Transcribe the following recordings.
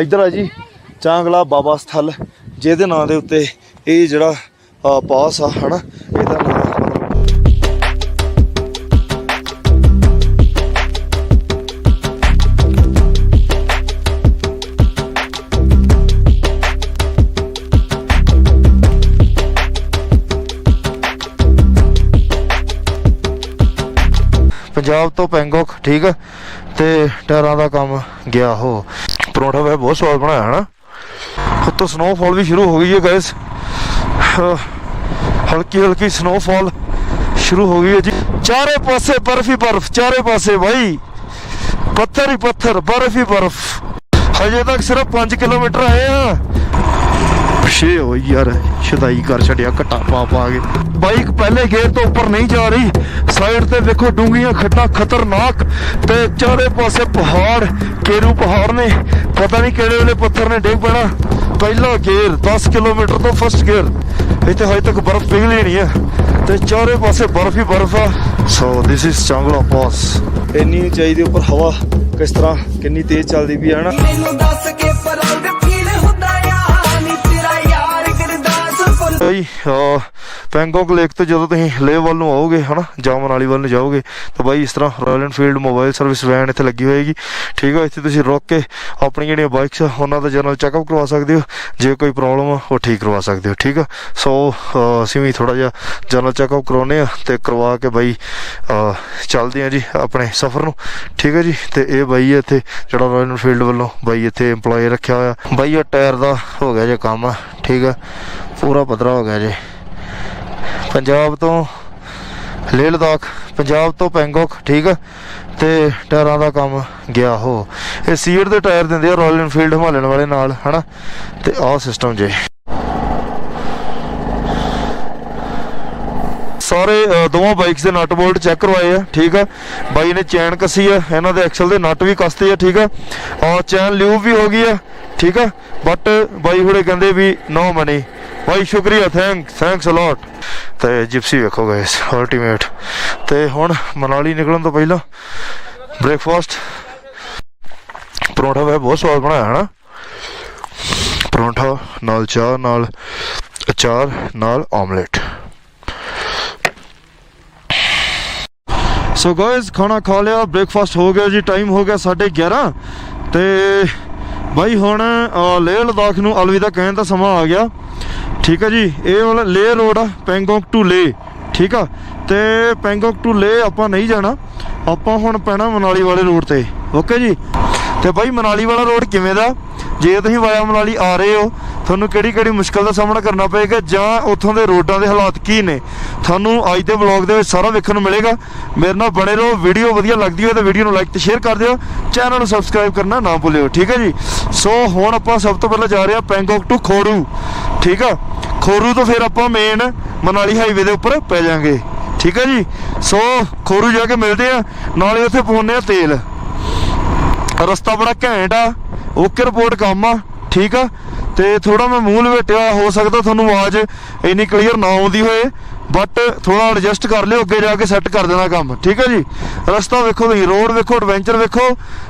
ਇੱਧਰ ਆ ਜੀ, ਚਾਂਗਲਾ ਬਾਬਾ ਸਥਲ, ਜਿਹਦੇ ਨਾਂ ਦੇ ਉੱਤੇ ਇਹ ਜਿਹੜਾ ਪਾਸ ਆ, ਹਨਾ, ਇਹਦਾ ਨਾਮ ਪੰਜਾਬ ਤੋਂ ਪੈਂਗੋਕ, ਠੀਕ ਆ, ਤੇ ਟਾਇਰਾਂ ਦਾ ਕੰਮ ਗਿਆ ਹੋ ਪਰੌਂਠਾ ਵੇ, ਬਹੁਤ ਸਵਾਦ ਬਣਾਇਆ, ਹਨਾ? ਉੱਤੋਂ ਸਨੋਫਾਲ ਵੀ ਸ਼ੁਰੂ ਹੋ ਗਈ ਹੈ ਗਾਇਸ ਹਲਕੀ ਹਲਕੀ ਸਨੋਫਾਲ ਸ਼ੁਰੂ ਹੋ ਗਈ ਹੈ ਜੀ। ਚਾਰੇ ਪਾਸੇ ਬਰਫ ਹੀ ਬਰਫ, ਚਾਰੇ ਪਾਸੇ ਭਾਈ ਪੱਥਰ ਹੀ ਪੱਥਰ, ਬਰਫ ਹੀ ਬਰਫ। ਹਜੇ ਤੱਕ ਸਿਰਫ 5 ਕਿਲੋਮੀਟਰ ਆਏ ਆ। ਪਿਛੇ ਹੋ ਯਾਰ ਸ਼ਦਾਈ ਕਰ ਛੱਡਿਆ, ਘਟਾ ਪਾ ਪਾ ਕੇ। ਬਾਈਕ ਪਹਿਲੇ ਗੇਅਰ ਤੋਂ ਉੱਪਰ ਨਹੀਂ ਜਾ ਰਹੀ। ਸਾਈਡ ਤੇ ਵੇਖੋ ਡੂੰਘੀਆਂ ਖੱਡਾਂ, ਖਤਰਨਾਕ। ਤੇ ਚਾਰੇ ਪਾਸੇ ਪਹਾੜ ਕੇਰੂ ਪਹਾੜ ਨੇ? ਪਤਾ ਨਹੀਂ ਕਿਹੜੇ ਵੇਲੇ ਪੱਥਰ ਨੇ, ਡਿੱਗ ਪੈਣਾ। ਪਹਿਲਾ ਗੇਅਰ 10 ਕਿਲੋਮੀਟਰ ਤੋਂ ਫਸਟ ਗੇਅਰ। ਇੱਥੇ ਹਜੇ ਤੱਕ ਬਰਫ਼ ਪਿਘਲੀ ਨਹੀਂ ਹੈ ਤੇ ਚਾਰੇ ਪਾਸੇ ਬਰਫ਼ ਹੀ ਬਰਫ਼ ਆ। ਸੋ ਥਿਸ ਇਜ਼ ਚਾਂਗਲਾ ਪਾਸ ਇੰਨੀ ਉਚਾਈ ਉੱਪਰ ਹਵਾ ਕਿਸ ਤਰ੍ਹਾਂ, ਕਿੰਨੀ ਤੇਜ਼ ਚੱਲਦੀ ਵੀ ਹੈ ਨਾ? ਮੈਨੂੰ ਦੱਸ ਕੇ ਪ੍ਰਾਊਡ 有一 ਪੈਂਗੋਕ ਲੇਕ ਤੋਂ ਜਦੋਂ ਤੁਸੀਂ ਲੇਹ ਵੱਲ ਨੂੰ ਆਓਗੇ, ਹਨਾ, ਜਾਂ ਮਨਾਲੀ ਵੱਲ ਨੂੰ ਜਾਓਗੇ, ਤਾਂ ਬਾਈ ਇਸ ਤਰ੍ਹਾਂ Royal Enfield mobile service van ਇੱਥੇ ਲੱਗੀ ਹੋਏਗੀ। ਠੀਕ ਹੈ ਇੱਥੇ ਤੁਸੀਂ ਰੁਕ ਕੇ ਆਪਣੀ ਜਿਹੜੀਆਂ ਬਾਈਕਸ ਆ, ਉਹਨਾਂ ਦਾ ਜਨਰਲ ਚੈੱਕਅਪ ਕਰਵਾ ਸਕਦੇ ਹੋ। ਜੇ ਕੋਈ ਪ੍ਰੋਬਲਮ ਆ, ਉਹ ਠੀਕ ਕਰਵਾ ਸਕਦੇ ਹੋ, ਠੀਕ ਆ? ਸੋ ਅਸੀਂ ਵੀ ਥੋੜਾ ਜਿਹਾ ਜਨਰਲ ਚੈੱਕਅਪ ਕਰਾਉਨੇ ਆ ਤੇ ਕਰਵਾ ਕੇ ਬਾਈ ਚੱਲਦੇ ਆ ਜੀ ਆਪਣੇ ਸਫ਼ਰ ਨੂੰ। ਠੀਕ ਹੈ ਜੀ? ਤੇ ਇਹ ਬਾਈ ਇੱਥੇ, ਜਿਹੜਾ ਰਾਇਲ ਐਨਫੀਲਡ ਵੱਲੋਂ ਬਾਈ ਇੱਥੇ EMPLOYE ਰੱਖਿਆ ਹੋਇਆ। ਬਾਈ ਇਹ ਟਾਇਰ ਦਾ ਹੋ ਗਿਆ ਜੇ ਕੰਮ ਠੀਕ ਆ? ਪੂਰਾ ਪੱਧਰਾ ਹੋ ਗਿਆ ਜੇ। ਪੰਜਾਬ ਤੋਂ, ਲੇਹ ਲਦਾਖ, ਪੰਜਾਬ ਤੋਂ ਪੈਂਗੋਕ ਠੀਕ ਆ? ਤੇ ਟਾਇਰਾਂ ਦਾ ਕੰਮ ਗਿਆ ਹੋ। ਇਹ ਸੀਟ ਦੇ ਟਾਇਰ ਦਿੰਦੇ ਆ ਰਾਇਲ ਇਨਫੀਲਡ ਹਿਮਾਲਯਨ ਵਾਲੇ ਨਾਲ, ਹਨਾ? ਤੇ ਆਹ ਸਿਸਟਮ ਜੇ। ਸਾਰੇ ਦੋਵਾਂ ਬਾਈਕਸ ਦੇ ਨਟ ਬੋਲਟ ਚੈੱਕ ਕਰਵਾਏ ਆ, ਠੀਕ ਆ? ਬਾਈ ਨੇ ਚੈਨ ਕੱਸੀ ਆ, ਇਹਨਾਂ ਦੇ ਐਕਸਲ ਦੇ ਨਟ ਵੀ ਕੱਸਤੇ ਆ, ਠੀਕ ਆ? ਔਰ ਚੈਨ ਲਿਊ ਵੀ ਹੋ ਗਈ ਆ, ਠੀਕ ਆ? ਬਟ ਬਾਈ ਹੁਣੇ ਕਹਿੰਦੇ ਵੀ ਨੋ ਮਨੀ ਬਾਈ ਸ਼ੁਕਰੀਆ ਥੈਂਕ ਥੈਂਕਸ ਅ ਲੋਟ ਤੇ ਜਿਪਸੀ ਵੇਖੋ ਗਾਇਸ ਅਲਟੀਮੇਟ ਤੇ ਹੁਣ ਮਨਾਲੀ ਨਿਕਲਣ ਤੋਂ ਪਹਿਲਾਂ ਬ੍ਰੇਕਫਾਸਟ ਪਰੌਂਠਾ ਵੇ ਬਹੁਤ ਸਵਾਦ ਬਣਾਇਆ ਹਨਾ ਪਰੌਂਠਾ ਨਾਲ ਚਾਹ ਨਾਲ ਅਚਾਰ ਨਾਲ ਆਮਲੇਟ ਸੋ ਗਾਇਸ ਖਾਣਾ ਖਾ ਲਿਆ ਬ੍ਰੇਕਫਾਸਟ ਹੋ ਗਿਆ ਜੀ ਟਾਈਮ ਹੋ ਗਿਆ 11:30 ਤੇ ਬਾਈ ਹੁਣ ਲੇਹ ਲਦਾਖ ਨੂੰ ਅਲਵਿਦਾ ਕਹਿਣ ਦਾ ਸਮਾਂ ਆ ਗਿਆ ਠੀਕ ਹੈ ਜੀ, ਇਹ ਵਾਲਾ ਲੇਹ ਰੋਡ ਆ, ਪੈਂਗੋਂਗ ਟੂ ਲੇ ਠੀਕ ਆ? ਤੇ ਪੈਂਗੋਂਗ ਟੂ ਲੇ ਆਪਾਂ ਨਹੀਂ ਜਾਣਾ, ਆਪਾਂ ਹੁਣ ਪੈਣਾ ਮਨਾਲੀ ਵਾਲੇ ਰੋਡ ਤੇ, ਓਕੇ ਜੀ? ਤੇ ਬਾਈ, ਮਨਾਲੀ ਵਾਲਾ ਰੋਡ ਕਿਵੇਂ ਦਾ? ਜੇ ਤੁਸੀਂ ਵਾਇਆ ਮਨਾਲੀ ਆ ਰਹੇ ਹੋ, ਤੁਹਾਨੂੰ ਕਿਹੜੀ ਕਿਹੜੀ ਮੁਸ਼ਕਲ ਦਾ ਸਾਹਮਣਾ ਕਰਨਾ ਪਏਗਾ, ਜਾਂ ਉੱਥੋਂ ਦੇ ਰੋਡਾਂ ਦੇ ਹਾਲਾਤ ਕੀ ਨੇ? ਤੁਹਾਨੂੰ ਅੱਜ ਦੇ ਵਲੌਗ ਦੇ ਵਿੱਚ ਸਾਰਾ ਵੇਖਣ ਨੂੰ ਮਿਲੇਗਾ। ਮੇਰੇ ਨਾਲ ਬਣੇ ਰਹੋ, ਵੀਡੀਓ ਵਧੀਆ ਲੱਗਦੀ ਹੋਵੇ ਤਾਂ ਵੀਡੀਓ ਨੂੰ ਲਾਈਕ ਤੇ ਸ਼ੇਅਰ ਕਰ ਦਿਓ, ਚੈਨਲ ਨੂੰ ਸਬਸਕ੍ਰਾਈਬ ਕਰਨਾ ਨਾ ਭੁੱਲਿਓ, ਠੀਕ ਹੈ ਜੀ? ਸੋ ਹੁਣ ਆਪਾਂ ਸਭ ਤੋਂ ਪਹਿਲਾਂ ਜਾ ਰਹੇ ਹਾਂ ਪੈਂਗੋਕ ਟੂ ਖੋਰੂ ਠੀਕ ਆ? ਖੋਰੂ ਤੋਂ ਫਿਰ ਆਪਾਂ ਮੇਨ ਮਨਾਲੀ ਹਾਈਵੇ ਦੇ ਉੱਪਰ ਪੈ ਜਾਾਂਗੇ। ਠੀਕ ਆ ਜੀ? ਸੋ ਖੋਰੂ ਜਾ ਕੇ ਮਿਲਦੇ ਆ। ਨਾਲੇ ਉੱਥੇ ਪਾਉਂਦੇ ਆ ਤੇਲ। ਰਸਤਾ ਬੜਾ ਘੈਂਟ ਆ। ਓਕੇ ਰਿਪੋਰਟ ਕੰਮ ਆ। ਠੀਕ ਆ? ਤੇ ਥੋੜਾ ਮੈਂ ਮੂੰਹ ਲਵੇਟਿਆ, ਹੋ ਸਕਦਾ ਤੁਹਾਨੂੰ ਆਵਾਜ਼ ਇੰਨੀ ਕਲੀਅਰ ਨਾ ਆਉਂਦੀ ਹੋਏ ਬਟ ਥੋੜਾ ਐਡਜਸਟ ਕਰ ਲਿਓ, ਅੱਗੇ ਜਾ ਕੇ ਸੈੱਟ ਕਰ ਦੇਣਾ ਕੰਮ, ਠੀਕ ਹੈ ਜੀ? ਰਸਤਾ ਵੇਖੋ ਤੁਸੀਂ ਰੋਡ ਵੇਖੋ ਐਡਵੈਂਚਰ ਵੇਖੋ,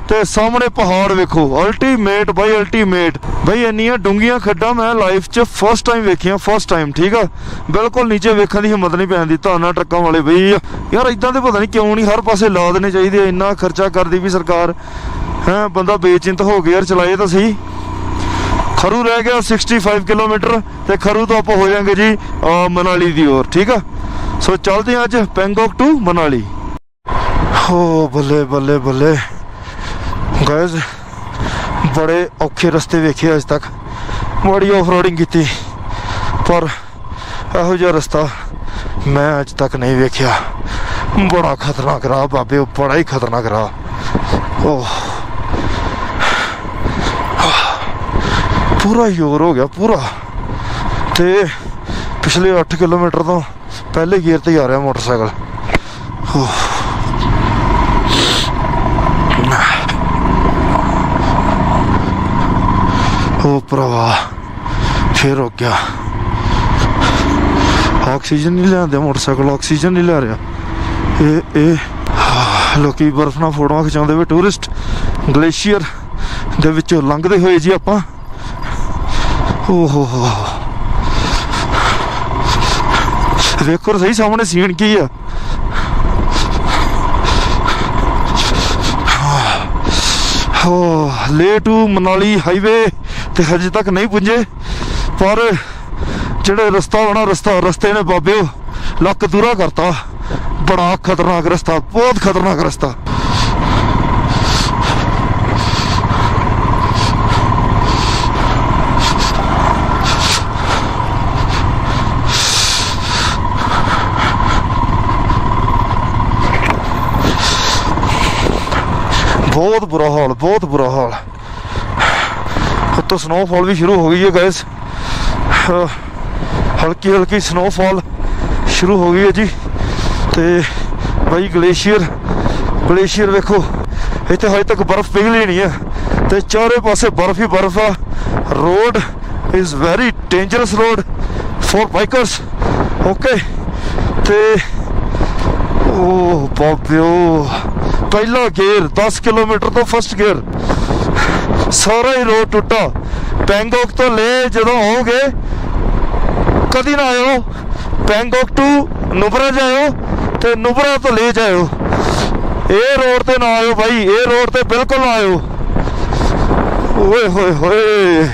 ਤੇ ਸਾਹਮਣੇ ਪਹਾੜ ਵੇਖੋ ਅਲਟੀਮੇਟ ਬਾਈ ਅਲਟੀਮੇਟ ਬਾਈ, ਇੰਨੀਆਂ ਡੂੰਗੀਆਂ ਖੱਡਾਂ ਮੈਂ ਲਾਈਫ 'ਚ ਫਸਟ ਟਾਈਮ ਵੇਖੀਆਂ ਫਸਟ ਟਾਈਮ ਠੀਕ ਆ? ਬਿਲਕੁਲ ਨੀਚੇ ਵੇਖਣ ਦੀ ਹਿੰਮਤ ਨਹੀਂ ਪੈਂਦੀ ਧਾਨਾ ਟਰੱਕਾਂ ਵਾਲੇ, ਬਈ, ਯਾਰ ਇਦਾਂ ਦੇ ਪਤਾ ਨਹੀਂ ਕਿਉਂ ਨਹੀਂ ਹਰ ਪਾਸੇ ਲਾ ਦੇਣੇ ਚਾਹੀਦੇ ਇੰਨਾ ਖਰਚਾ ਕਰਦੀ ਵੀ ਸਰਕਾਰ, ਹੈ, ਬੰਦਾ ਬੇਚਿੰਤ ਹੋ ਗਿਆ ਯਾਰ, ਚਲਾਏ ਤਾਂ ਸਹੀ। ਖਰੂ ਰਹਿ ਗਿਆ 65 ਕਿਲੋਮੀਟਰ ਤੇ ਖਰੂ ਤੋਂ ਆਪਾਂ ਹੋ ਜਾਾਂਗੇ ਜੀ ਅਹ, ਮਨਾਲੀ ਦੀ ओर ਠੀਕ ਆ? ਸੋ ਚੱਲਦੇ ਹਾਂ ਅੱਜ ਪੈਂਗੋਕ ਟੂ ਮਨਾਲੀ। ਹੋ ਬੱਲੇ ਬੱਲੇ ਬੱਲੇ। ਗਾਇਜ਼ ਬੜੇ ਔਖੇ ਰਸਤੇ ਵੇਖੇ ਅੱਜ ਤੱਕ। ਬੜੀ ਆਫਰੋਡਿੰਗ ਕੀਤੀ। ਪਰ ਇਹੋ ਜਿਹਾ ਰਸਤਾ ਮੈਂ ਅੱਜ ਤੱਕ ਨਹੀਂ ਵੇਖਿਆ। ਬੜਾ ਖਤਰਨਾਕ ਰਾਹ ਬਾਬੇ ਉਹ ਬੜਾ ਹੀ ਖਤਰਨਾਕ ਰਾਹ। ਓਹ। ਪੂਰਾ ਯੋਰ ਹੋ ਗਿਆ, ਪੂਰਾ। ਤੇ ਪਿਛਲੇ 8 ਕਿਲੋਮੀਟਰ ਤੋਂ ਪਹਿਲੇ ਗੇਅਰ ਤੇ ਹੀ ਆ ਰਿਹਾ ਮੋਟਰਸਾਈਕਲ। ਓਹ। ਉਹ ਭਰਾਵਾ, ਫੇਰ ਹੋ ਗਿਆ। ਆਕਸੀਜਨ ਨਹੀਂ ਲੈਂਦੇ ਮੋਟਰਸਾਈਕਲ, ਆਕਸੀਜਨ ਨਹੀਂ ਲੈ ਰਿਹਾ। ਇਹ ਇਹ ਲੋਕੀ ਬਰਫ਼ ਨਾਲ ਫੋਟੋਆਂ ਖਿਚਾਉਂਦੇ ਵੇ ਟੂਰਿਸਟ, ਗਲੇਸ਼ੀਅਰ ਦੇ ਵਿੱਚੋਂ ਲੰਘਦੇ ਹੋਏ ਜੀ ਆਪਾਂ। ਓ ਹੋ ਵੇਖੋ ਸਹੀ ਸਾਹਮਣੇ ਸੀਨ ਕੀ ਆ। ਹੋ ਲੇ ਟੂ ਮਨਾਲੀ ਹਾਈਵੇ ਤੇ ਹਜੇ ਤੱਕ ਨਹੀਂ ਪੁੱਜੇ, ਪਰ ਜਿਹੜੇ ਰਸਤਾ ਹੋਣਾ, ਰਸਤਾ ਰਸਤੇ ਨੇ ਬਾਬਿਓ ਲੱਕ ਦੂਰਾ ਕਰਤਾ। ਬੜਾ ਖਤਰਨਾਕ ਰਸਤਾ, ਬਹੁਤ ਖਤਰਨਾਕ ਰਸਤਾ। ਬਹੁਤ ਬੁਰਾ ਹਾਲ, ਬਹੁਤ ਬੁਰਾ ਹਾਲ। ਉੱਤੋਂ ਸਨੋਫਾਲ ਵੀ ਸ਼ੁਰੂ ਹੋ ਗਈ ਹੈ ਗਾਇਸ ਹਲਕੀ ਹਲਕੀ ਸਨੋਫਾਲ ਸ਼ੁਰੂ ਹੋ ਗਈ ਹੈ ਜੀ। ਤੇ ਬਾਈ ਗਲੇਸ਼ੀਅਰ ਗਲੇਸ਼ੀਅਰ ਵੇਖੋ, ਇੱਥੇ ਹਜੇ ਤੱਕ ਬਰਫ਼ ਪਿਘਲੀ ਨਹੀਂ ਹੈ। ਤੇ ਚਾਰੇ ਪਾਸੇ ਬਰਫ਼ ਹੀ ਬਰਫ਼ ਆ। Road is very dangerous road for bikers okay ਤੇ ਓ ਬਾਬਿਓ ਪਹਿਲਾ ਗੇਅਰ 10 ਕਿਲੋਮੀਟਰ ਤੋਂ ਫਸਟ ਗੇਅਰ। ਸਾਰਾ ਹੀ ਰੋਡ ਟੁੱਟਾ। ਪੈਂਗੋਕ ਤੋਂ ਲੈ ਜਦੋਂ ਆਓਗੇ, ਕਦੀ ਨਾ ਆਇਓ। ਪੈਂਗੋਕ ਟੂ ਨੁਬਰਾ ਜਾਇਓ ਤੇ ਨੁਬਰਾ ਤੋਂ ਲੈ ਜਾਇਓ। ਇਹ ਰੋਡ ਤੇ ਨਾ ਆਇਓ ਭਾਈ ਇਹ ਰੋਡ ਤੇ ਬਿਲਕੁਲ ਨਾ ਆਇਓ। ਓਏ ਹੋਏ ਹੋਏ।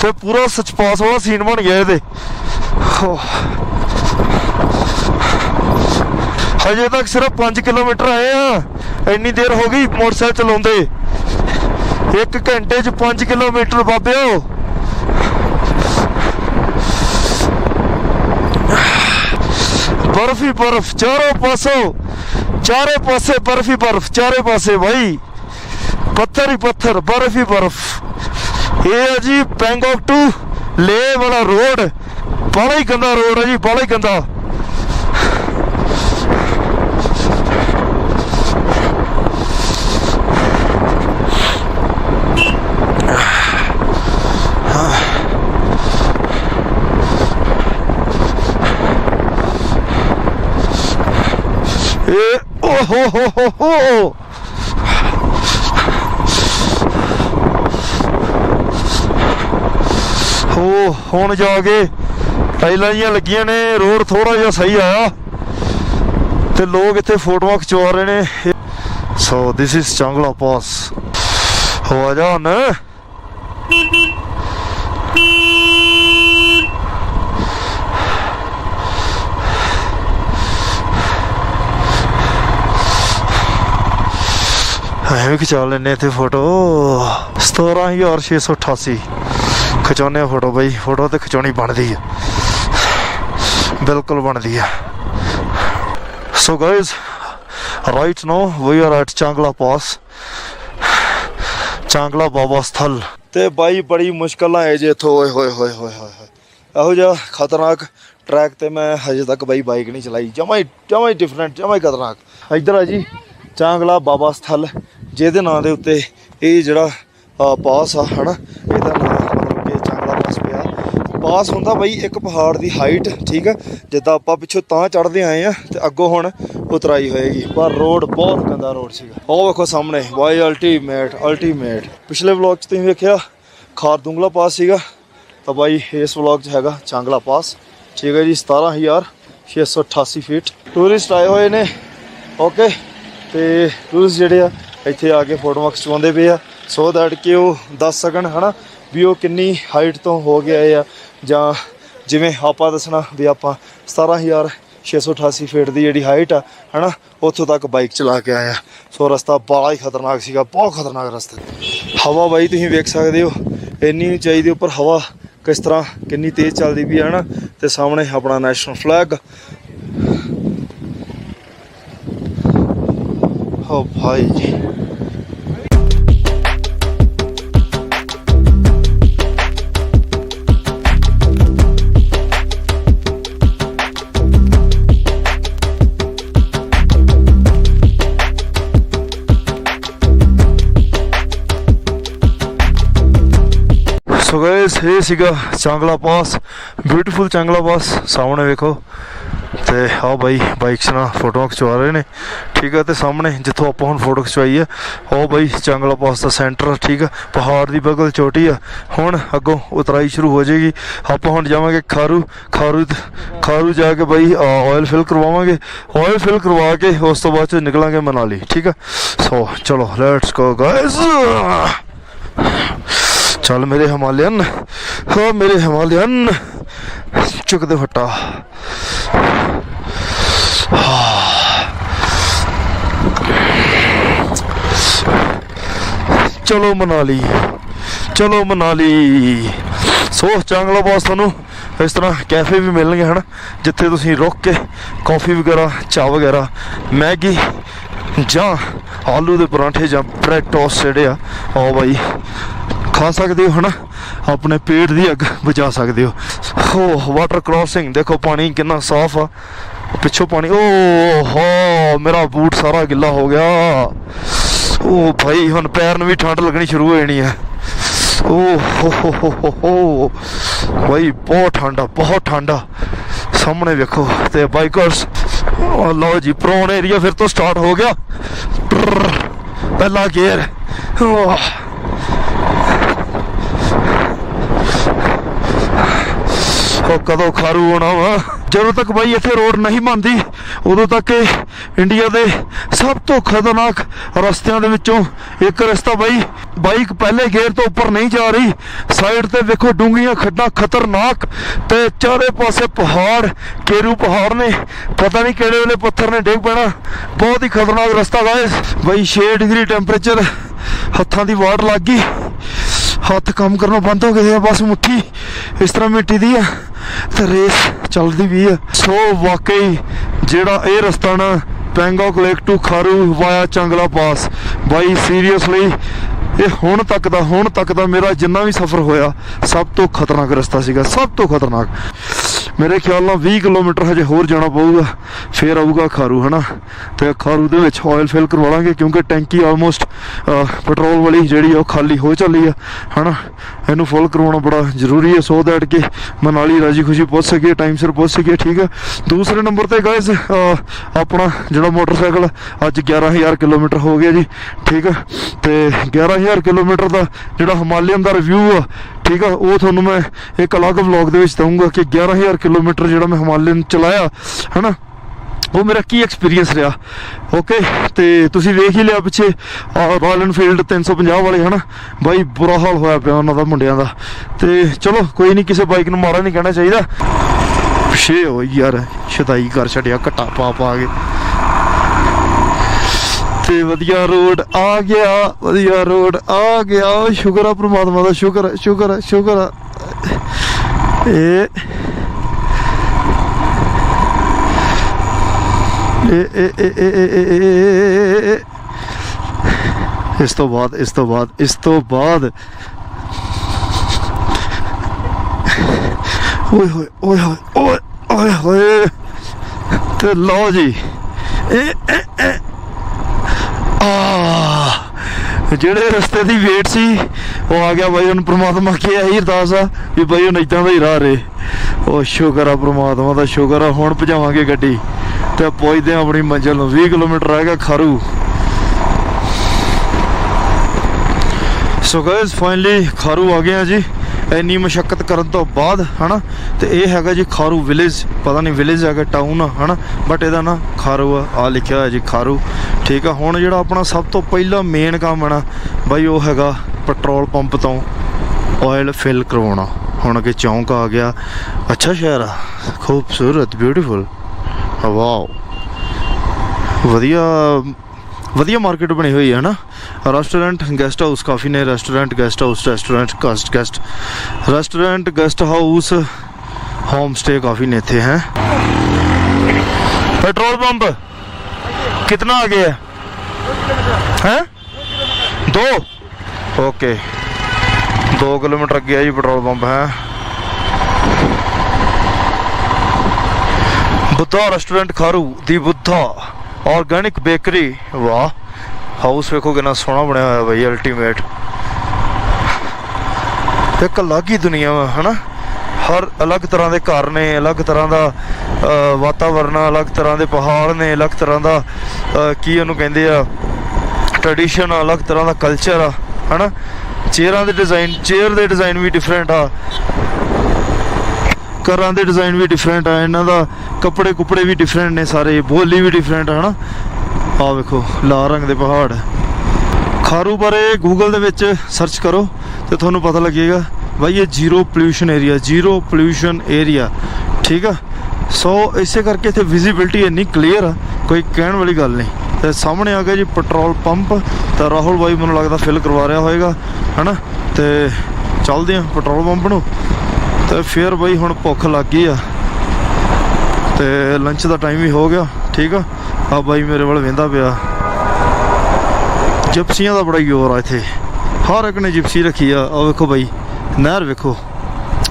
ਤੇ ਪੂਰਾ ਸਚਪਾਸ ਵਾਲਾ ਸੀਨ ਬਣ ਗਿਆ ਇਹਦੇ। ਹਜੇ ਤੱਕ ਸਿਰਫ 5 ਕਿਲੋਮੀਟਰ ਆਏ ਆ। ਇੰਨੀ ਦੇਰ ਹੋ ਗਈ ਮੋਟਰਸਾਈਕਲ ਚਲਾਉਂਦੇ। 1 ਘੰਟੇ ਚ 5 ਕਿਲੋਮੀਟਰ ਬਾਬਿਓ। ਬਰਫ ਹੀ ਬਰਫ, ਚਾਰੋਂ ਪਾਸੋਂ, ਚਾਰੇ ਪਾਸੇ ਬਰਫ ਹੀ ਬਰਫ, ਚਾਰੇ ਪਾਸੇ ਭਾਈ ਪੱਥਰ ਹੀ ਪੱਥਰ, ਬਰਫ ਹੀ ਬਰਫ। ਇਹ ਹੈ ਜੀ ਪੈਂਗੋਕ ਟੂ ਲੇ ਵਾਲਾ ਰੋਡ। ਬੜਾ ਹੀ ਗੰਦਾ ਰੋਡ ਹੈ ਜੀ ਬੜਾ ਹੀ ਗੰਦਾ। ਇਹ ਓ ਹੋ ਹੋ ਹੋ ਹੋ। ਹੋ ਹੁਣ ਜਾ ਕੇ ਟਾਈਲਾਂ ਜੀਆਂ ਲੱਗੀਆਂ ਨੇ, ਰੋਡ ਥੋੜਾ ਜਿਹਾ ਸਹੀ ਆਇਆ। ਤੇ ਲੋਕ ਇੱਥੇ ਫੋਟੋਆਂ ਖਿਚਵਾ ਰਹੇ ਨੇ। ਸੋ ਥਿਸ ਇਜ਼ ਚਾਂਗਲਾ ਪਾਸ ਹੋ ਜਾ ਹੁਣ। ਐਵੇਂ ਖਿਚਾ ਲੈਨੇ ਇੱਥੇ ਫੋਟੋ। 17688 ਖਿਚਾਉਨੇ ਫੋਟੋ ਬਈ, ਫੋਟੋ ਤੇ ਖਿਚਾਉਣੀ ਬਣਦੀ ਆ। ਬਿਲਕੁਲ ਬਣਦੀ ਆ। So guys right now we are at Changla pass Changla Baba ਸਥਲ ਤੇ ਬਾਈ ਬੜੀ ਮੁਸ਼ਕਲ ਨਾਲ ਆਏ ਜੇ ਇੱਥੋਂ, ਓਏ, ਹੋਏ ਹੋਏ ਹੋਏ ਹੋਏ ਹੋਏ। ਇਹੋ ਜਿਹਾ ਖਤਰਨਾਕ ਟਰੈਕ ਤੇ ਮੈਂ ਹਜੇ ਤੱਕ ਬਾਈ ਬਾਈਕ ਨਹੀਂ ਚਲਾਈ। ਜਮਾ ਹੀ ਜਮਾ ਹੀ ਡਿਫਰੈਂਟ ਜਮਾ ਹੀ ਖਤਰਨਾਕ। ਇੱਧਰ ਆ ਜੀ ਚਾਂਗਲਾ ਬਾਬਾ ਸਥਲ ਜਿਹਦੇ ਨਾਂ ਦੇ ਉੱਤੇ ਇਹ ਜਿਹੜਾ ਪਾਸ ਆ, ਹਨਾ? ਇਹਦਾ ਨਾਮ ਮਤਲਬ ਕਿ ਚਾਂਗਲਾ ਪਾਸ ਪਿਆ ਪਾਸ ਹੁੰਦਾ ਬਾਈ ਇੱਕ ਪਹਾੜ ਦੀ ਹਾਈਟ ਠੀਕ ਆ? ਜਿੱਦਾਂ ਆਪਾਂ ਪਿੱਛੋਂ ਤਾਂ ਚੜਦੇ ਆਏ ਆ ਤੇ ਅੱਗੋਂ ਹੁਣ ਉਤਰਾਈ ਹੋਏਗੀ। ਪਰ ਰੋਡ ਬਹੁਤ ਗੰਦਾ ਰੋਡ ਸੀਗਾ। ਉਹ ਵੇਖੋ ਸਾਹਮਣੇ ਬਾਈ ਅਲਟੀਮੇਟ ਅਲਟੀਮੇਟ ਪਿਛਲੇ ਵਲੌਗ 'ਚ ਤੁਸੀਂ ਵੇਖਿਆ ਖਾਰਦੁੰਗਲਾ ਪਾਸ ਸੀਗਾ। ਤਾਂ ਬਾਈ ਇਸ ਵਲੌਗ 'ਚ ਹੈਗਾ ਚਾਂਗਲਾ ਪਾਸ। ਠੀਕ ਹੈ ਜੀ 17688 ਫੀਟ ਟੂਰਿਸਟ ਆਏ ਹੋਏ ਨੇ। ਓਕੇ ਤੇ ਟੂਰਿਸਟ ਜਿਹੜੇ ਆ, ਇੱਥੇ ਆ ਕੇ ਫੋਟੋਆਂ ਖਿਚਵਾਉਂਦੇ ਪਏ ਆ। ਸੋ ਦੈਟ ਕਿ ਉਹ ਦੱਸ ਸਕਣ, ਹਨਾ? ਵੀ ਉਹ ਕਿੰਨੀ ਹਾਈਟ ਤੋਂ ਹੋ ਕੇ ਆ ਜਾਂ ਜਿਵੇਂ ਆਪਾਂ ਦੱਸਣਾ ਵੀ ਆਪਾਂ 17688 ਫੀਟ ਦੀ ਜਿਹੜੀ ਹਾਈਟ ਆ, ਹਨਾ, ਉੱਥੋਂ ਤੱਕ ਬਾਈਕ ਚਲਾ ਕੇ ਆਇਆ ਸੋ ਰਸਤਾ ਬੜਾ ਹੀ ਖਤਰਨਾਕ ਸੀਗਾ, ਬਹੁਤ ਖਤਰਨਾਕ ਰਸਤਾ। ਹਵਾ ਬਾਈ, ਤੁਸੀਂ ਵੇਖ ਸਕਦੇ ਹੋ, ਇੰਨੀ ਉਚਾਈ ਦੇ ਉੱਪਰ ਹਵਾ ਕਿਸ ਤਰ੍ਹਾਂ ਕਿੰਨੀ ਤੇਜ਼ ਚੱਲਦੀ ਵੀ ਹੈ ਹਨਾ, ਤੇ ਸਾਹਮਣੇ ਆਪਣਾ ਨੈਸ਼ਨਲ ਫਲੈਗ ਓ ਭਾਈ ਜੀ। ਸੋ ਗਾਇਸ ਇਹ ਸੀਗਾ ਚਾਂਗਲਾ ਪਾਸ ਬਿਊਟੀਫੁਲ ਚਾਂਗਲਾ ਪਾਸ, ਸਾਹਮਣੇ ਵੇਖੋ। ਤੇ ਆਹ ਬਾਈ ਬਾਈਕਸ ਨਾਲ ਫੋਟੋਆਂ ਖਿਚਵਾ ਰਹੇ ਨੇ। ਠੀਕ ਆ ਤੇ ਸਾਹਮਣੇ ਜਿੱਥੋਂ ਆਪਾਂ ਹੁਣ ਫੋਟੋ ਖਿਚਵਾਈ ਆ ਉਹ ਬਾਈ ਚਾਂਗਲਾ ਪਾਸ ਦਾ ਸੈਂਟਰ ਠੀਕ ਆ। ਪਹਾੜ ਦੀ ਬਗਲ ਚੋਟੀ ਆ। ਹੁਣ ਅੱਗੋਂ ਉਤਰਾਈ ਸ਼ੁਰੂ ਹੋ ਜਾਏਗੀ। ਆਪਾਂ ਹੁਣ ਜਾਵਾਂਗੇ ਖਾਰੂ ਖਾਰੂ ਖਾਰੂ ਜਾ ਕੇ ਬਾਈ ਆਇਲ ਫਿਲ ਕਰਵਾਵਾਂਗੇ। ਆਇਲ ਫਿਲ ਕਰਵਾ ਕੇ ਉਸ ਤੋਂ ਬਾਅਦ ਚ ਨਿਕਲਾਂਗੇ ਮਨਾਲੀ, ਠੀਕ ਆ। ਸੋ ਚਲੋ ਲੈਟਸ ਗੋ ਗਾਇਸ ਚੱਲ ਮੇਰੇ ਹਿਮਾਲਯਨ ਹੋ ਮੇਰੇ ਹਿਮਾਲਯਨ ਚੁੱਕ ਦੇ ਫੱਟਾ। ਚਲੋ ਮਨਾਲੀ ਚਲੋ ਮਨਾਲੀ। ਸੋ ਚਾਂਗਲਾ ਬਾਸ ਤੁਹਾਨੂੰ, ਇਸ ਤਰ੍ਹਾਂ ਕੈਫੇ ਵੀ ਮਿਲਣਗੇ, ਹਨ? ਜਿੱਥੇ ਤੁਸੀਂ ਰੁਕ ਕੇ ਕਾਫੀ ਵਗੈਰਾ, ਚਾਹ ਵਗੈਰਾ, ਮੈਗੀ, ਜਾਂ ਆਲੂ ਦੇ ਪਰਾਂਠੇ ਜਾਂ ਬ੍ਰੈਡ ਟੋਸਟ ਜਿਹੜੇ ਆ ਉਹ ਬਾਈ। ਖਾ ਸਕਦੇ ਹੋ ਹਨਾ? ਆਪਣੇ ਪੇਟ ਦੀ ਅੱਗ ਬਚਾ ਸਕਦੇ ਹੋ। ਹੋ ਵਾਟਰ ਕ੍ਰਾਸਿੰਗ ਦੇਖੋ ਪਾਣੀ ਕਿੰਨਾ ਸਾਫ਼ ਆ। ਪਿੱਛੋਂ ਪਾਣੀ ਓ ਹੋ ਮੇਰਾ ਬੂਟ ਸਾਰਾ ਗਿੱਲਾ ਹੋ ਗਿਆ। ਓ ਭਾਈ ਹੁਣ ਪੈਰ ਨੂੰ ਵੀ ਠੰਡ ਲੱਗਣੀ ਸ਼ੁਰੂ ਹੋ ਜਾਣੀ ਹੈ। ਓ ਹੋ ਹੋ ਹੋ ਹੋ ਹੋ। ਭਾਈ ਬਹੁਤ ਠੰਡਾ ਬਹੁਤ ਠੰਡਾ ਸਾਹਮਣੇ ਵੇਖੋ ਤੇ ਬਾਈਕਰਸ ਲਓ ਜੀ ਪ੍ਰੋਨ ਏਰੀਆ ਫਿਰ ਤੋਂ ਸਟਾਰਟ ਹੋ ਗਿਆ। ਟਰਰ, ਪਹਿਲਾ ਗੇਅਰ ਓਹ। ਉਹ ਕਦੋਂ ਖਾਰੂ ਹੋਣਾ ਵਾ। ਜਦੋਂ ਤੱਕ ਬਾਈ ਇੱਥੇ ਰੋਡ ਨਹੀਂ ਬਣਦੀ, ਉਦੋਂ ਤੱਕ ਇਹ ਇੰਡੀਆ ਦੇ ਸਭ ਤੋਂ ਖਤਰਨਾਕ ਰਸਤਿਆਂ ਦੇ ਵਿੱਚੋਂ ਇੱਕ ਰਸਤਾ ਬਾਈ। ਬਾਈਕ ਪਹਿਲੇ ਗੇਅਰ ਤੋਂ ਉੱਪਰ ਨਹੀਂ ਜਾ ਰਹੀ। ਸਾਈਡ ਤੇ ਵੇਖੋ ਡੂੰਘੀਆਂ ਖੱਡਾਂ, ਖਤਰਨਾਕ ਤੇ ਚਾਰੇ ਪਾਸੇ ਪਹਾੜ, ਕੇਰੂ ਪਹਾੜ ਨੇ। ਪਤਾ ਨਹੀਂ ਕਿਹੜੇ ਵੇਲੇ ਪੱਥਰ ਨੇ ਡਿੱਗ ਪੈਣਾ। ਬਹੁਤ ਹੀ ਖਤਰਨਾਕ ਰਸਤਾ ਗਾਇਸ ਬਾਈ 6 ਡਿਗਰੀ ਟੈਂਪਰੇਚਰ, ਹੱਥਾਂ ਦੀ ਵਾਟ ਲੱਗ ਗਈ। ਹੱਥ ਕੰਮ ਕਰਨੋਂ ਬੰਦ ਹੋ ਗਏ ਆ, ਬਸ ਮੁੱਠੀ ਇਸ ਤਰ੍ਹਾਂ ਮਿੱਟੀ ਦੀ ਆ ਤੇ ਰੇਸ ਚੱਲਦੀ ਵੀ ਆ। ਸੋ ਵਾਕਈ ਜਿਹੜਾ ਇਹ ਰਸਤਾ ਨਾ, Pangong lake to Karu via Changla pass. By seriously ਇਹ ਹੁਣ ਤੱਕ ਦਾ, ਹੁਣ ਤੱਕ ਦਾ ਮੇਰਾ ਜਿੰਨਾ ਵੀ ਸਫ਼ਰ ਹੋਇਆ, ਸਭ ਤੋਂ ਖਤਰਨਾਕ ਰਸਤਾ ਸੀਗਾ, ਸਭ ਤੋਂ ਖਤਰਨਾਕ। ਮੇਰੇ ਖਿਆਲ ਨਾਲ 20 ਕਿਲੋਮੀਟਰ ਹਜੇ ਹੋਰ ਜਾਣਾ ਪਊਗਾ। ਫੇਰ ਆਊਗਾ ਖਾਰੂ, ਹਨਾ? ਤੇ ਖਾਰੂ ਦੇ ਵਿੱਚ ਆਇਲ ਫਿਲ ਕਰਵਾ ਲਾਂਗੇ ਕਿਉਂਕਿ ਟੈਂਕੀ ਆਲਮੋਸਟ ਪੈਟਰੋਲ ਵਾਲੀ ਜਿਹੜੀ ਆ ਉਹ ਖਾਲੀ ਹੋ ਚੱਲੀ ਆ, ਹਨਾ? ਇਹਨੂੰ ਫੁੱਲ ਕਰਵਾਉਣਾ ਬੜਾ ਜ਼ਰੂਰੀ ਹੈ ਸੋ ਦੈਟ ਕਿ ਮਨਾਲੀ ਰਾਜੀ ਖੁਸ਼ੀ ਪਹੁੰਚ ਸਕੀਏ ਟਾਈਮ ਸਿਰ ਪਹੁੰਚ ਸਕੀਏ, ਠੀਕ ਹੈ ਦੂਸਰੇ ਨੰਬਰ ਤੇ ਗਾਇਸ ਆਪਣਾ ਜਿਹੜਾ ਮੋਟਰਸਾਈਕਲ ਅੱਜ 11000 ਕਿਲੋਮੀਟਰ ਹੋ ਗਿਆ ਜੀ, ਠੀਕ ਆ? ਤੇ 11000 ਕਿਲੋਮੀਟਰ ਦਾ ਜਿਹੜਾ ਹਿਮਾਲਯਨ ਦਾ ਰਿਵਿਊ ਆ ਠੀਕ ਆ, ਉਹ ਤੁਹਾਨੂੰ ਮੈਂ ਇੱਕ ਅਲੱਗ ਵਲੌਗ ਦੇ ਵਿੱਚ ਦਊਂਗਾ ਕਿ 11000 ਕਿਲੋਮੀਟਰ ਜਿਹੜਾ ਮੈਂ ਹਿਮਾਲਯਨ ਚਲਾਇਆ, ਹਨਾ? ਉਹ ਮੇਰਾ ਕੀ ਐਕਸਪੀਰੀਅੰਸ ਰਿਹਾ? ਓਕੇ ਤੇ ਤੁਸੀਂ ਵੇਖ ਹੀ ਲਿਆ ਪਿੱਛੇ ਰਾਇਲ ਐਨਫੀਲਡ 350 ਵਾਲੇ, ਹਨਾ? ਬਾਈ, ਬੁਰਾ ਹਾਲ ਹੋਇਆ ਪਿਆ ਉਹਨਾਂ ਦਾ, ਮੁੰਡਿਆਂ ਦਾ। ਤੇ ਚਲੋ, ਕੋਈ ਨਹੀਂ, ਕਿਸੇ ਬਾਈਕ ਨੂੰ ਮਾਰਾ ਨਹੀਂ ਕਹਿਣਾ ਚਾਹੀਦਾ। ਪਿਛੇ ਹੋ ਯਾਰ ਸ਼ਦਾਈ ਕਰ ਛੱਡਿਆ, ਘਟਾ ਪਾ ਪਾ ਕੇ। ਤੇ ਵਧੀਆ ਰੋਡ ਆ ਗਿਆ ਵਧੀਆ ਰੋਡ ਆ ਗਿਆ ਸ਼ੁਕਰ ਆ ਪ੍ਰਮਾਤਮਾ ਦਾ ਸ਼ੁਕਰ ਹੈ ਸ਼ੁਕਰ ਹੈ ਸ਼ੁਕਰ ਹੈ ਇਹ ਇਸ ਤੋਂ ਬਾਅਦ ਇਸ ਤੋਂ ਬਾਅਦ ਇਸ ਤੋਂ ਬਾਅਦ ਓਏ ਹੋਏ ਓਏ ਹੋਏ ਓਏ ਹੋਏ ਤੇ ਲਓ ਜੀ ਇਹ ਜਿਹੜੇ ਰਸਤੇ ਦੀ ਵੇਟ ਸੀ, ਉਹ ਆ ਗਿਆ ਬਾਈ, ਹੁਣ ਪ੍ਰਮਾਤਮਾ ਕੀ ਇਹੀ ਅਰਦਾਸ ਆ ਵੀ ਬਾਈ, ਹੁਣ ਇਦਾਂ ਦਾ ਹੀ ਰਾਹ ਰੇ ਉਹ ਸ਼ੁਕਰ ਆ ਪ੍ਰਮਾਤਮਾ ਦਾ ਸ਼ੁਕਰ ਆ, ਹੁਣ ਭਜਾਵਾਂਗੇ ਗੱਡੀ ਤੇ ਪਹੁੰਚਦੇ ਆ ਆਪਣੀ ਮੰਜ਼ਿਲ ਨੂੰ। 20 ਕਿਲੋਮੀਟਰ ਰਹਿ ਗਿਆ ਖਾਰੂ। ਸੋ ਗਾਇਸ ਫਾਈਨਲੀ ਖਾਰੂ ਆ ਗਏ ਆ ਜੀ। ਇੰਨੀ ਮਸ਼ੱਕਤ ਕਰਨ ਤੋਂ ਬਾਅਦ, ਹਨਾ, ਤੇ ਇਹ ਹੈਗਾ ਜੀ ਖਾਰੂ ਵਿਲੇਜ ਪਤਾ ਨਹੀਂ ਵਿਲੇਜ ਹੈਗਾ ਟਾਊਨ ਆ ਹਨਾ ਬਟ ਇਹਦਾ ਨਾ ਖਾਰੂ ਆ ਆ ਲਿਖਿਆ ਹੋਇਆ ਜੀ ਖਾਰੂ, ਠੀਕ ਆ, ਹੁਣ ਜਿਹੜਾ ਆਪਣਾ ਸਭ ਤੋਂ ਪਹਿਲਾ ਮੇਨ ਕੰਮ ਹੈ ਨਾ, ਬਾਈ ਉਹ ਹੈਗਾ ਪੈਟਰੋਲ ਪੰਪ ਤੋਂ ਆਇਲ ਫਿਲ ਕਰਵਾਉਣਾ, ਹੁਣ ਅੱਗੇ ਚੌਂਕ ਆ ਗਿਆ, ਅੱਛਾ ਸ਼ਹਿਰ ਆ, ਖੂਬਸੂਰਤ ਬਿਊਟੀਫੁਲ ਵਾਓ, ਵਧੀਆ ਵਧੀਆ ਮਾਰਕੀਟ ਬਣੀ ਹੋਈ ਹੈ ਨਾ रेस्टोरेंट गेस्ट हाउस काफ़ी नए रेस्टोरेंट गेस्ट हाउस रेस्टोरेंट कस्ट guest restaurant guest house homestay काफ़ी नए थे हैं पेट्रोल पंप कितना आ गया है दो ओके दो किलोमीटर अगे है जी पेट्रोल पंप है Buddha restaurant Karu the Buddha organic bakery वाह ਹਾਊਸ ਵੇਖੋ ਕਿੰਨਾ ਸੋਹਣਾ ਬਣਿਆ ਹੋਇਆ ਬਈ ਅਲਟੀਮੇਟ ਇੱਕ ਅਲੱਗ ਹੀ ਦੁਨੀਆ ਵਾ ਹਨਾ? ਹਰ ਅਲੱਗ ਤਰ੍ਹਾਂ ਦੇ ਘਰ ਨੇ ਅਲੱਗ ਤਰ੍ਹਾਂ ਦਾ ਅ, ਵਾਤਾਵਰਨ ਆ, ਅਲੱਗ ਤਰ੍ਹਾਂ ਦੇ ਪਹਾੜ ਨੇ ਅਲੱਗ ਤਰ੍ਹਾਂ ਦਾ ਕੀ ਉਹਨੂੰ ਕਹਿੰਦੇ ਆ ਟ੍ਰੈਡੀਸ਼ਨ ਅਲੱਗ ਤਰ੍ਹਾਂ ਦਾ ਕਲਚਰ ਆ ਹਨਾ? ਚੇਅਰਾਂ ਦੇ ਡਿਜ਼ਾਈਨ ਚੇਅਰ ਦੇ ਡਿਜ਼ਾਈਨ ਵੀ ਡਿਫਰੈਂਟ ਆ। ਘਰਾਂ ਦੇ ਡਿਜ਼ਾਈਨ ਵੀ ਡਿਫਰੈਂਟ ਆ ਇਹਨਾਂ ਦਾ ਕੱਪੜੇ ਕੁਪੜੇ ਵੀ ਡਿਫਰੈਂਟ ਨੇ ਸਾਰੇ ਬੋਲੀ ਵੀ ਡਿਫਰੈਂਟ ਆ ਹਨਾ? ਆ ਵੇਖੋ, ਲਾਲ ਰੰਗ ਦੇ ਪਹਾੜ। ਖਾਰੂ ਬਾਰੇ ਗੂਗਲ ਦੇ ਵਿੱਚ ਸਰਚ ਕਰੋ ਤੇ ਤੁਹਾਨੂੰ ਪਤਾ ਲੱਗੇਗਾ ਬਾਈ ਇਹ zero pollution area zero pollution area ਠੀਕ ਆ? ਸੋ ਇਸੇ ਕਰਕੇ ਇੱਥੇ ਵਿਜ਼ਿਬਿਲਟੀ ਇੰਨੀ ਕਲੀਅਰ ਆ, ਕੋਈ ਕਹਿਣ ਵਾਲੀ ਗੱਲ ਨਹੀਂ। ਤੇ ਸਾਹਮਣੇ ਆ ਗਿਆ ਜੀ ਪੈਟਰੋਲ ਪੰਪ ਤਾਂ ਰਾਹੁਲ ਬਾਈ ਮੈਨੂੰ ਲੱਗਦਾ ਫਿਲ ਕਰਵਾ ਰਿਹਾ ਹੋਵੇਗਾ ਹਨਾ? ਤੇ ਚੱਲਦੇ ਆ ਪੈਟਰੋਲ ਪੰਪ ਨੂੰ। ਤੇ ਫਿਰ ਬਾਈ ਹੁਣ ਭੁੱਖ ਲੱਗ ਗਈ ਆ। ਤੇ ਲੰਚ ਦਾ ਟਾਈਮ ਵੀ ਹੋ ਗਿਆ, ਠੀਕ ਆ? ਆ ਬਾਈ ਮੇਰੇ ਵੱਲ ਵੇਂਦਾ ਪਿਆ ਜਿਪਸੀਆਂ ਦਾ ਬੜਾ ਜ਼ੋਰ ਆ ਇੱਥੇ ਹਰ ਇੱਕ ਨੇ ਜਿਪਸੀ ਰੱਖੀ ਆ ਆ ਵੇਖੋ ਬਾਈ ਨਹਿਰ ਵੇਖੋ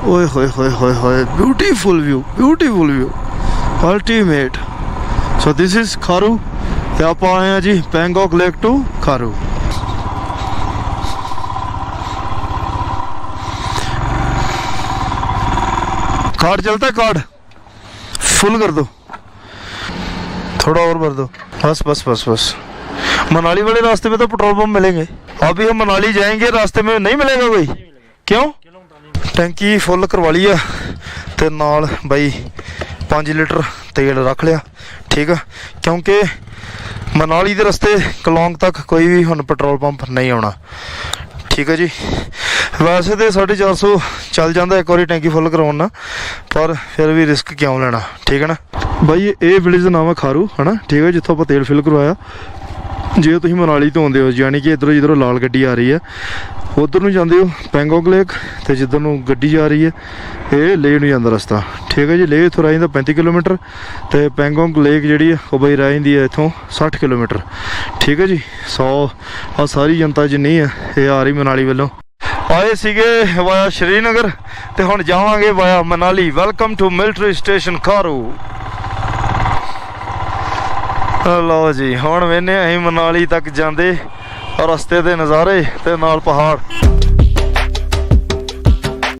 ਓਏ ਹੋਏ ਹੋਏ ਹੋਏ ਹੋਏ beautiful view beautiful view ultimate so this is Kharu ਤੇ ਆਪਾਂ ਆਏ ਆ ਜੀ Pangong lake to Kharu card चलता है कार्ड फुल कर दो थोड़ा और भर दो बस बस बस बस मनाली वाले रास्ते में तो पेट्रोल पंप मिलेंगे अभी हम मनाली जाएंगे रास्ते में नहीं मिलेगा कोई क्यों ਟੈਂਕੀ ਫੁੱਲ ਕਰਵਾ ਲਈ ਆ ਤੇ ਨਾਲ ਬਾਈ 5 ਲੀਟਰ ਤੇਲ ਰੱਖ ਲਿਆ ਠੀਕ ਆ ਕਿਉਂਕਿ ਮਨਾਲੀ ਦੇ ਰਸਤੇ ਕਲੌਂਗ ਤੱਕ ਕੋਈ ਵੀ ਹੁਣ ਪੈਟਰੋਲ ਪੰਪ ਨਹੀਂ ਆਉਣਾ ਠੀਕ ਹੈ ਜੀ। ਵੈਸੇ ਤੇ 450 ਚੱਲ ਜਾਂਦਾ, ਇੱਕ ਵਾਰੀ ਟੈਂਕੀ ਫੁੱਲ ਕਰਾਉਣ ਨਾਲ, ਪਰ ਫਿਰ ਵੀ ਰਿਸਕ ਕਿਉਂ ਲੈਣਾ? ਠੀਕ ਹੈ ਨਾ? ਬਾਈ ਇਹ ਵਿਲੇਜ ਦਾ ਨਾਮ ਹੈ ਖਾਰੂ, ਹਨਾ? ਠੀਕ ਹੈ ਜਿੱਥੋਂ ਆਪਾਂ ਤੇਲ ਫਿਲ ਕਰਵਾਇਆ। ਜੇ ਤੁਸੀਂ ਮਨਾਲੀ ਤੋਂ ਆਉਂਦੇ ਹੋ, ਯਾਨੀ ਕਿ ਇਧਰੋਂ ਜਿੱਧਰੋਂ ਲਾਲ ਗੱਡੀ ਆ ਰਹੀ ਹੈ, ਉਧਰ ਨੂੰ ਜਾਂਦੇ ਹੋ ਪੈਂਗੋਂਗ ਲੇਕ ਤੇ ਜਿੱਧਰ ਨੂੰ ਗੱਡੀ ਜਾ ਰਹੀ ਹੈ, ਇਹ ਲੇਹ ਨੂੰ ਜਾਂਦਾ ਰਸਤਾ। ਠੀਕ ਹੈ ਜੀ, ਲੇਹ ਇੱਥੋਂ ਰਹਿ ਜਾਂਦਾ 35 ਕਿਲੋਮੀਟਰ ਤੇ ਪੈਂਗੋਂਗ ਲੇਕ ਜਿਹੜੀ ਹੈ, ਉਹ ਬਈ ਰਹਿ ਜਾਂਦੀ ਹੈ ਇੱਥੋਂ 60 ਕਿਲੋਮੀਟਰ। ਠੀਕ ਹੈ ਜੀ, ਸੋ ਆ ਸਾਰੀ ਜਨਤਾ ਜਿੰਨੀ ਹੈ, ਇਹ ਆ ਰਹੀ ਮਨਾਲੀ ਵੱਲੋਂ। ਆਏ ਸੀਗੇ ਵਾਇਆ ਸ਼੍ਰੀਨਗਰ ਤੇ ਹੁਣ ਜਾਵਾਂਗੇ via Manali. Welcome to military station Karu ਲਓ ਜੀ ਹੁਣ ਵੇਨੇ ਅਸੀਂ ਮਨਾਲੀ ਤੱਕ ਜਾਂਦੇ ਰਸਤੇ ਦੇ ਨਜ਼ਾਰੇ ਤੇ ਨਾਲ ਪਹਾੜ।